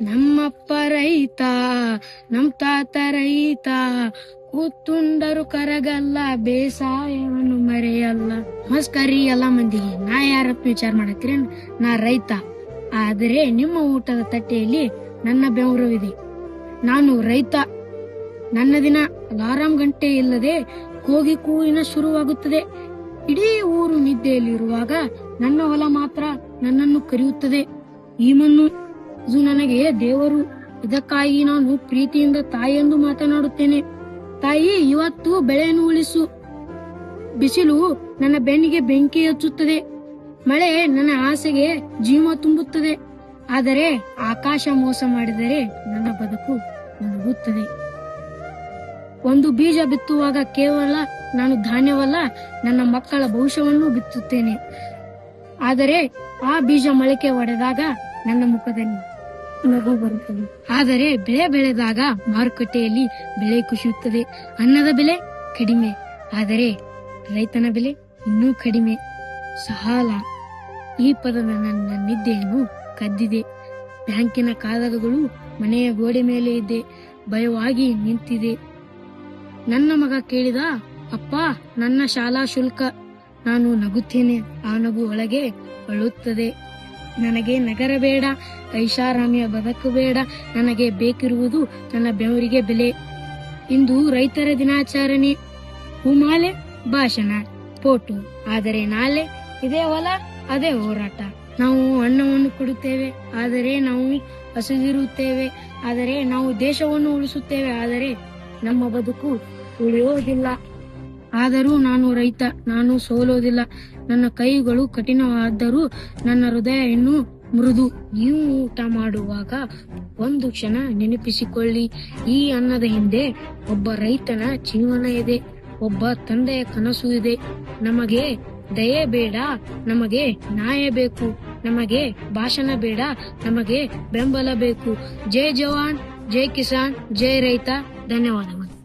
ನಮ್ಮಪ್ಪ ರೈತ, ನಮ್ ತಾತ ರೈತ, ಕೂತುಂಡರು ಕರಗಲ್ಲ, ಬೇಸಾಯವನ್ನು ಮರೆಯಲ್ಲ. ನಮಸ್ಕಾರಿ ಎಲ್ಲ ಮಂದಿಗೆ. ನಾ ಯಾರಪ್ಪ ವಿಚಾರ ಮಾಡತ್ರೇನ್ ನಾ ರೈತ. ಆದರೆ ನಿಮ್ಮ ಊಟದ ತಟ್ಟೆಯಲ್ಲಿ ನನ್ನ ಬೆವರವಿದೆ. ನಾನು ರೈತ. ನನ್ನ ದಿನ ಅಲಾರಾಮ್ ಗಂಟೆ ಇಲ್ಲದೆ ಹೋಗಿ ಕೂವಿನ ಶುರುವಾಗುತ್ತದೆ. ಇಡೀ ಊರು ನಿದ್ದೆಯಲ್ಲಿರುವಾಗ ನನ್ನ ಹೊಲ ಮಾತ್ರ ನನ್ನನ್ನು ಕರೆಯುತ್ತದೆ. ಈ ಮಣ್ಣು ಇದು ನನಗೆ ದೇವರು, ಇದಕ್ಕಾಗಿ ನಾನು ಪ್ರೀತಿಯಿಂದ ತಾಯಿಯೆಂದು ಮಾತನಾಡುತ್ತೇನೆ. ತಾಯಿ, ಇವತ್ತು ಬೆಳೆಯನ್ನು ಉಳಿಸು. ಬಿಸಿಲು ನನ್ನ ಬೆನ್ನಿಗೆ ಬೆಂಕಿ ಹಚ್ಚುತ್ತದೆ. ಮಳೆ ನನ್ನ ಆಸೆಗೆ ಜೀವ ತುಂಬುತ್ತದೆ. ಆದರೆ ಆಕಾಶ ಮೋಸ ಮಾಡಿದರೆ ನನ್ನ ಬದುಕು ಮುಳುಗುತ್ತದೆ ಒಂದು ಬೀಜ ಬಿತ್ತುವಾಗ ಕೇವಲ ನಾನು ಧಾನ್ಯವಲ್ಲ, ನನ್ನ ಮಕ್ಕಳ ಭವಿಷ್ಯವನ್ನು ಬಿತ್ತುತ್ತೇನೆ. ಆದರೆ ಆ ಬೀಜ ಮೊಳಕೆ ಒಡೆದಾಗ ನನ್ನ ಮುಖದಲ್ಲಿ ಬರುತ್ತದೆ ಆದರೆ ಬೆಳೆ ಬೆಳೆದಾಗ ಮಾರುಕಟ್ಟೆಯಲ್ಲಿ ಬೆಳೆ ಕುಸಿಯುತ್ತದೆ. ಅನ್ನದ ಬೆಲೆ ಕಡಿಮೆ. ಆದರೆ ರೈತನ ಬೆಲೆ ಇನ್ನೂ ಕಡಿಮೆ. ಸಹಾಲ. ಈ ಪದದ ನನ್ನ ನಿದ್ದೆಯನ್ನು ಕದ್ದಿದೆ. ಬ್ಯಾಂಕಿನ ಕಾಗದಗಳು ಮನೆಯ ಗೋಡೆ ಮೇಲೆ ಇದೆ. ಭಯವಾಗಿ ನಿಂತಿದೆ. ನನ್ನ ಮಗ ಕೇಳಿದ, ಅಪ್ಪ, ನನ್ನ ಶಾಲಾ ಶುಲ್ಕ. ನಾನು ನಗುತ್ತೇನೆ. ಆ ನಗು ಒಳಗೆ ಅಳುತ್ತದೆ. ನನಗೆ ನಗರ ಬೇಡ, ಐಷಾರಾಮಿಯ ಬದುಕು ಬೇಡ, ನನಗೆ ಬೇಕಿರುವುದು ನನ್ನ ಬೆವರಿಗೆ ಬೆಲೆ. ಇಂದು ರೈತರ ದಿನಾಚರಣೆ. ಹೂಮಾಲೆ ಭಾಷಣ, ಪೋಟು. ಆದರೆ ನಾಳೆ ಇದೇ ಹೊಲ, ಅದೇ ಹೋರಾಟ. ನಾವು ಅನ್ನವನ್ನು ಕೊಡುತ್ತೇವೆ, ಆದರೆ ನಾವು ಹಸಿದಿರುತ್ತೇವೆ, ಆದರೆ ನಾವು ದೇಶವನ್ನು ಉಳಿಸುತ್ತೇವೆ, ಆದರೆ ನಮ್ಮ ಬದುಕು ಉಳಿಯೋದಿಲ್ಲ. ಆದರೂ ನಾನು ರೈತ, ನಾನು ಸೋಲೋದಿಲ್ಲ. ನನ್ನ ಕೈಗಳು ಕಠಿಣವಾದರೂ ನನ್ನ ಹೃದಯ ಇನ್ನೂ ಮೃದು. ನೀವು ಊಟ ಮಾಡುವಾಗ ಒಂದು ಕ್ಷಣ ನೆನಪಿಸಿಕೊಳ್ಳಿ. ಈ ಅನ್ನದ ಹಿಂದೆ ಒಬ್ಬ ರೈತನ ಜೀವನ ಇದೆ. ಒಬ್ಬ ತಂದೆಯ ಕನಸು ಇದೆ. ನಮಗೆ ದಯೆ ಬೇಡ, ನಮಗೆ ನ್ಯಾಯ ಬೇಕು. ನಮಗೆ ಭಾಷಣ ಬೇಡ, ನಮಗೆ ಬೆಂಬಲ ಬೇಕು. ಜೈ ಜವಾನ್, ಜೈ ಕಿಸಾನ್, ಜೈ ರೈತ. ಧನ್ಯವಾದಗಳು.